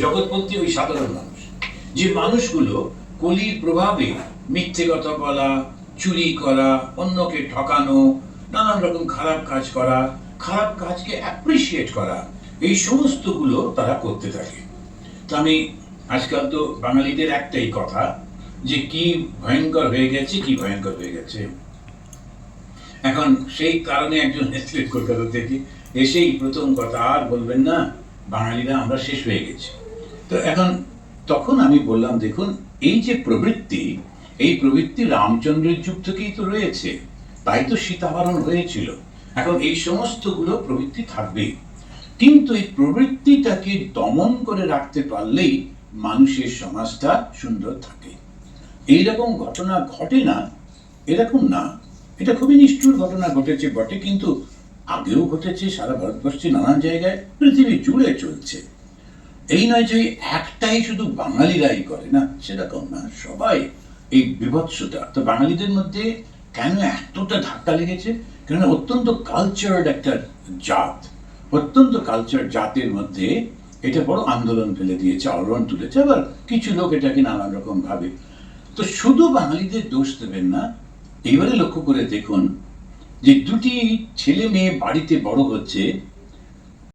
জগৎপন্থী ওই সাধারণ মানুষ। যে মানুষগুলো কলির প্রভাবে মিথ্যে কথা বলা, চুরি করা, অন্যকে ঠকানো, নানান রকম খারাপ কাজ করা, খারাপ কাজকে অ্যাপ্রিসিয়েট করা, এই সমস্তগুলো তারা করতে থাকে। তো আমি আজকাল তো বাঙালিদের একটাই কথা যে কি ভয়ঙ্কর হয়ে গেছে, কি ভয়ঙ্কর হয়ে গেছে। এখন সেই কারণে একজন এসেছিলেন কলকাতা থেকে, এসেই প্রথম কথা আর বলবেন না। বাঙালিরা আমরা শেষ হয়ে গেছি। তো এখন তখন আমি বললাম, দেখুন, এই যে প্রবৃত্তি, এই প্রবৃত্তি রামচন্দ্রের যুগ থেকেই তো রয়েছে। তাই তো সীতাহরণ হয়েছিল। এখন এই সমস্তগুলো প্রবৃত্তি থাকবেই। কিন্তু এই প্রবৃত্তিটাকে দমন করে রাখতে পারলেই মানুষের সমাজটা সুন্দর থাকে। এইরকম ঘটনা ঘটে না, এরকম না। এটা খুবই নিষ্ঠুর ঘটনা ঘটেছে, বটে। কিন্তু আগেও ঘটেছে, সারা ভারতবর্ষে নানান জায়গায় পৃথিবী জুড়ে চলছে। এই নয় যে একটাই শুধু বাঙালিরাই করে না, সেরকম না, সবাই এই বিভৎসতা। তো বাঙালিদের মধ্যে কেন এতটা ধাক্কা লেগেছে? কেননা অত্যন্ত কালচার্ড একটা জাত। অত্যন্ত কালচার জাতের মধ্যে এটা বড় আন্দোলন ফেলে দিয়েছে, আলোড়ন তুলেছে, আবার কিছু লোক এটাকে নানান রকম ভাবে। তো শুধু বাঙালিদের দোষ দেবেন না, এবারে লক্ষ্য করে দেখুন যে দুটি ছেলে মেয়ে বাড়িতে বড় হচ্ছে